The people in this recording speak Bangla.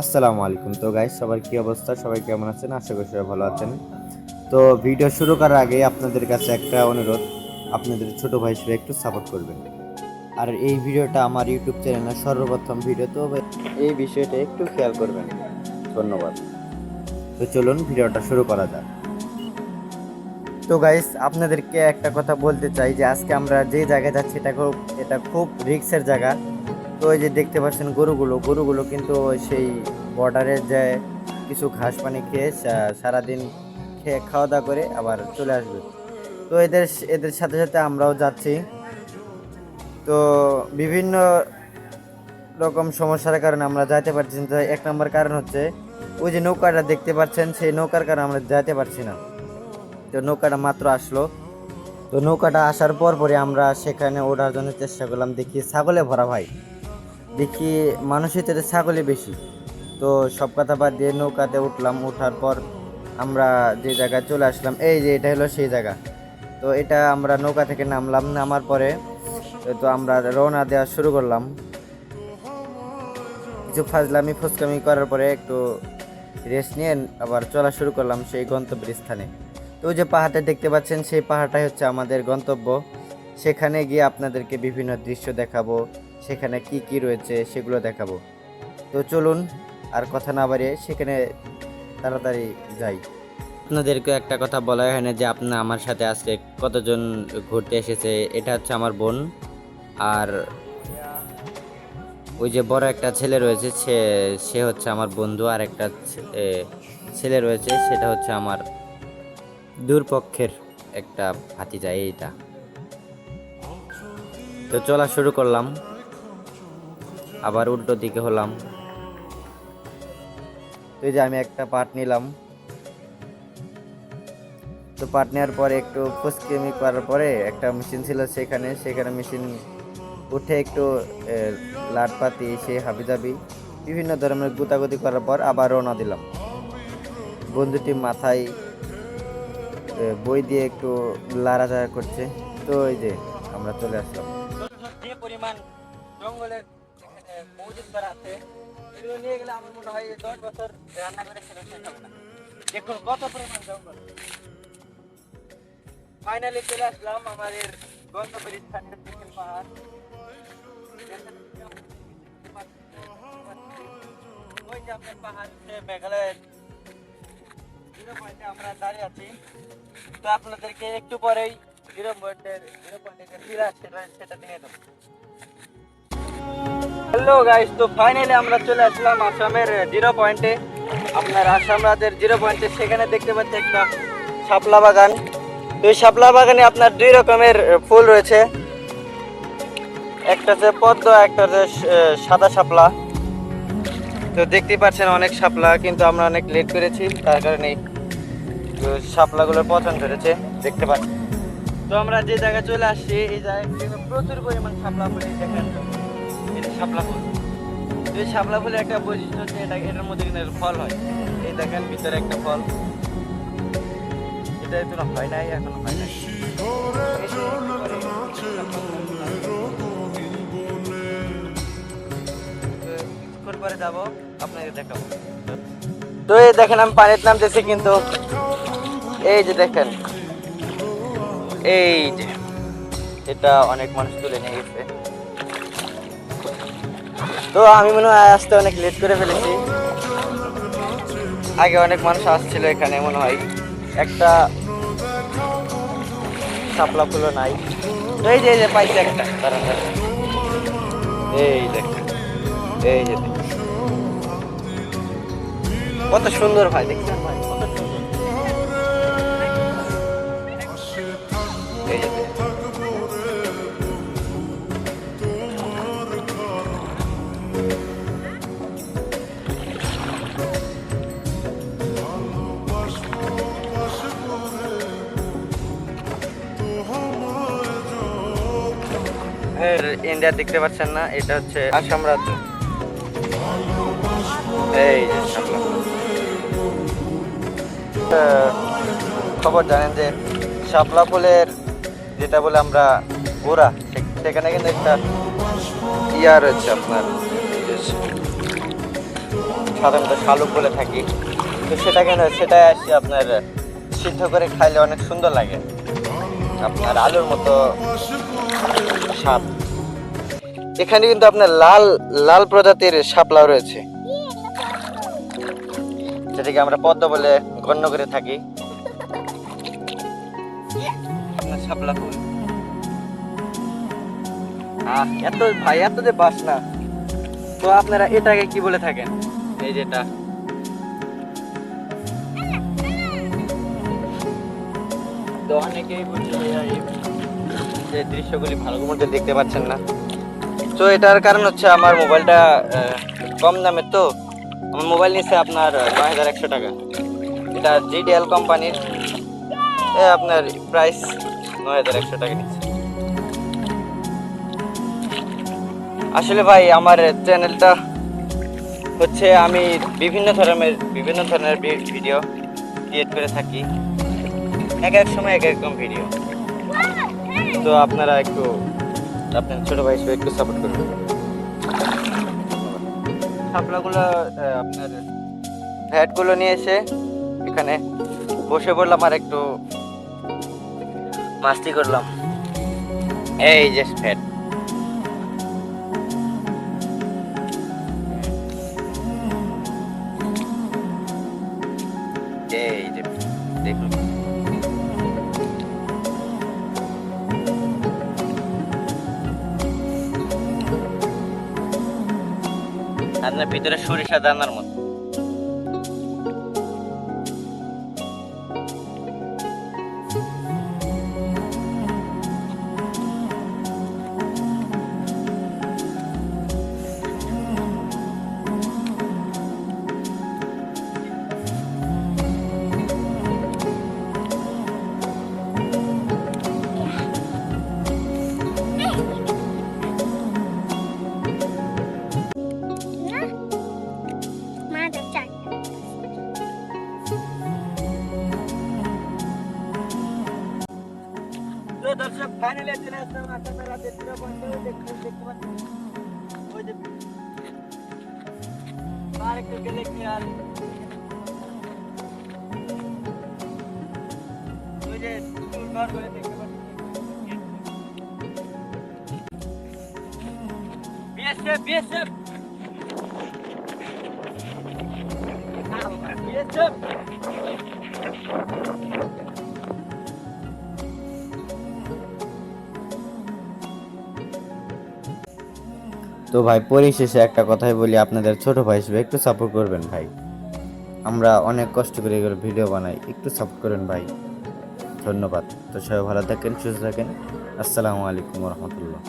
আসসালামু আলাইকুম। তো গাইস সবার কি অবস্থা? সবাই কেমন আছেন? আশা করি সবাই ভালো আছেন। তো ভিডিও শুরু করার আগে আপনাদের কাছে একটা অনুরোধ। আপনাদের ছোট ভাই হিসেবে একটু সাপোর্ট করবেন। আর এই ভিডিওটা আমার ইউটিউব চ্যানেলে সর্বপ্রথম ভিডিও তো এই বিষয়টা একটু খেয়াল করবেন। ধন্যবাদ। তো চলুন ভিডিওটা শুরু করা যাক। তো গাইস আপনাদেরকে একটা কথা বলতে চাই যে আজকে আমরা যে জায়গায় যাচ্ছি, এটা খুব এটা খুব রিক্সের জায়গা। তো এই যে দেখতে পাচ্ছেন গরুগুলো গরুগুলো কিন্তু সেই বর্ডারে যে কিছু ঘাস পানি খেয়ে সারাদিন খেয়ে খাওয়া দাওয়া করে আবার চলে আসবে। তো এদের এদের সাথে সাথে আমরাও যাচ্ছি। তো বিভিন্ন রকম সমস্যার কারণে আমরা যাইতে পারছি না। এক নম্বর কারণ হচ্ছে, ওই যে নৌকাটা দেখতে পাচ্ছেন, সেই নৌকার কারণে আমরা যাইতে পারছি না। তো নৌকাটা মাত্র আসলো। তো নৌকাটা আসার পর পরে আমরা সেখানে ওঠার জন্য চেষ্টা করলাম। দেখি ছাগলে ভরা ভাই। দেখি মানুষের থেকে ছাগলে বেশি। তো সব কথা বাদ দিয়ে নৌকাতে উঠলাম। ওঠার পর আমরা যে জায়গায় চলে আসলাম, এই যে এটা হলো সেই জায়গা। তো এটা আমরা নৌকা থেকে নামলাম। নামার পরে তো আমরা রওনা দেওয়া শুরু করলাম। কিছু ফাজলামি ফুসকামি করার পরে একটু রেস্ট নিয়ে আবার চলা শুরু করলাম সেই গন্তব্যের স্থানে তো ওই যে পাহাড়টা দেখতে পাচ্ছেন, সেই পাহাড়টাই হচ্ছে আমাদের গন্তব্য। সেখানে গিয়ে আপনাদেরকে বিভিন্ন দৃশ্য দেখাবো, সেখানে কি কি রয়েছে সেগুলো দেখাবো। তো চলুন, আর কথা না বাড়িয়ে সেখানে তাড়াতাড়ি যাই। আপনাদেরকে একটা কথা বলা হয় না যে আপনার আমার সাথে আজকে কতজন ঘুরতে এসেছে, এটা হচ্ছে আমার বোন। আর ওই যে বড় একটা ছেলে রয়েছে, সে সে হচ্ছে আমার বন্ধু আর একটা ছেলে রয়েছে, সেটা হচ্ছে আমার দূরপক্ষের একটা হাতি ভাতিজা এইটা। তো চলা শুরু করলাম। আবার উল্টো দিকে হলাম। তো যে আমি একটা পাট নিলাম। তো পাট নেওয়ার পরে একটু ফুসকেমি করার পরে একটা মেশিন ছিল সেখানে। সেখানে মেশিন উঠে একটু লাটপাতি সে হাবিজাবি, বিভিন্ন ধরনের গুতাগুতি করার পর আবার রওনা দিলাম। বন্ধুটি মাথায় বই দিয়ে একটু লাড়াচাড়া করছে। তো এই যে, আমরা চলে আসলাম। যে পরিমাণ জঙ্গলের মজুদ করা আছে, এগুলো নিয়ে গেলে আমার মনে হয় দশ বছর রান্না করে সেটা দেখুন কত পরিমাণ জঙ্গল। ফাইনালি চলে আসলাম আমাদের গন্তব্যের স্থানে দেখেন পাহাড়। ওই যে পাহাড় মেঘালয়ের তো আপনাদেরকে একটু পরেই হ্যালো গাইস তো ফাইনালি আমরা চলে আসামের জিরো পয়েন্টে। আপনার আসাম জিরো পয়েন্টে, সেখানে দেখতে একটা শাপলা বাগান। তো এই শাপলা বাগানে আপনার দুই রকমের ফুল রয়েছে। একটা হচ্ছে পদ্ম, একটা হচ্ছে সাদা শাপলা। তো দেখতেই পাচ্ছেন অনেক শাপলা, কিন্তু আমরা অনেক লেট করেছি, তার কারণে তো শাপলাগুলোর পছন্দ ধরেছে দেখতে পাচ্ছি তো আমরা যে জায়গায় চলে আসছি, এই জায়গায় প্রচুর পরিমাণ শাপলা ফুল দেখেন এটা শাপলা ফুল। তো এই শাপলা ফুলের একটা বৈশিষ্ট্য হচ্ছে এটা, এটার মধ্যে কিন্তু ফল হয়। এই দেখেন, ভিতরে একটা ফল। এটা এখনও হয় নাই, এখনও হয় নাই। পরে যাব, আপনাকে দেখাবো। তো এই দেখেন, আমি পানির নামতেছি কিন্তু এই যে দেখেন। এই যে, এটা অনেক মানুষ তুলে নিয়ে গেছে। তো আমি মনে হয় আসতে অনেক লেট করে ফেলেছি। আগে অনেক মানুষ আসছিল এখানে, মনে হয়। একটা শাপলা ফুলও নাই। এই যে এই যে পাইছে একটা। এই দেখেন এই যে। কত সুন্দর ভাই, দেখছেন ভাই? ইন্ডিয়া দেখতে পাচ্ছেন না, এটা হচ্ছে আসাম রাজ্য। এই খবর জানেন যে শাপলা ফুলের যেটা বলে আমরা গোড়া সেখানে কিন্তু একটা ইয়া রয়েছে আপনার, সাধারণত শালুক বলে থাকি। তো সেটা কেন, সেটা আসে আপনার সিদ্ধ করে খাইলে অনেক সুন্দর লাগে। আপনার আলুর মতো স্বাদ এখানে কিন্তু আপনার লাল লাল প্রজাতির শাপলা রয়েছে। যেটাকে আমরা পদ্ম বলে গণ্য করে থাকি। শাপলা ফুল। এত ভাই, এত যে বাস না। তো আপনারা এটাকে কি বলে থাকেন? এই যেটা তো অনেকেই যে দৃশ্যগুলি ভালো মধ্যে দেখতে পাচ্ছেন না। তো এটার কারণ হচ্ছে আমার মোবাইলটা কম দামের তো আমার মোবাইল নিচ্ছে আপনার নয় হাজার একশো টাকা। এটা জিডিএল কোম্পানির আপনার প্রাইস নয় হাজার একশো টাকা নিচ্ছে। আসলে ভাই, আমার চ্যানেলটা হচ্ছে আমি বিভিন্ন ধরনের বিভিন্ন ধরনের ভিডিও ক্রিয়েট করে থাকি। এক এক সময় এক এক রকম ভিডিও। তো আপনারা একটু আপনার ছোট ভাই হিসেবে একটু সাপোর্ট করবেন শাপলাগুলো আপনার ভ্যাটগুলো নিয়ে এসে এখানে বসে পড়লাম আর একটু মাস্তি করলাম। এই যে ফ্যাট আপনার ভিতরে সরিষা দানার মতো। ফাইনালি চলে আসলাম আপনারা দেখতে পাচ্ছেন দেখতে দেখতে পাচ্ছেন ওই যে আর একটু গেলে কি আর ওই যে চুল ঘর করে দেখতে পাচ্ছেন বিএসএফ বিএসএফ বিএসএফ তো ভাই, পরিশেষে একটা কথাই বলি আপনাদের ছোট ভাই হিসেবে, একটু সাপোর্ট করবেন ভাই। আমরা অনেক কষ্ট করে এগুলো ভিডিও বানাই, একটু সাপোর্ট করেন ভাই। ধন্যবাদ। তো সবাই ভালো থাকেন, সুস্থ থাকেন। আসসালামু আলাইকুম রহমতুল্লাহ।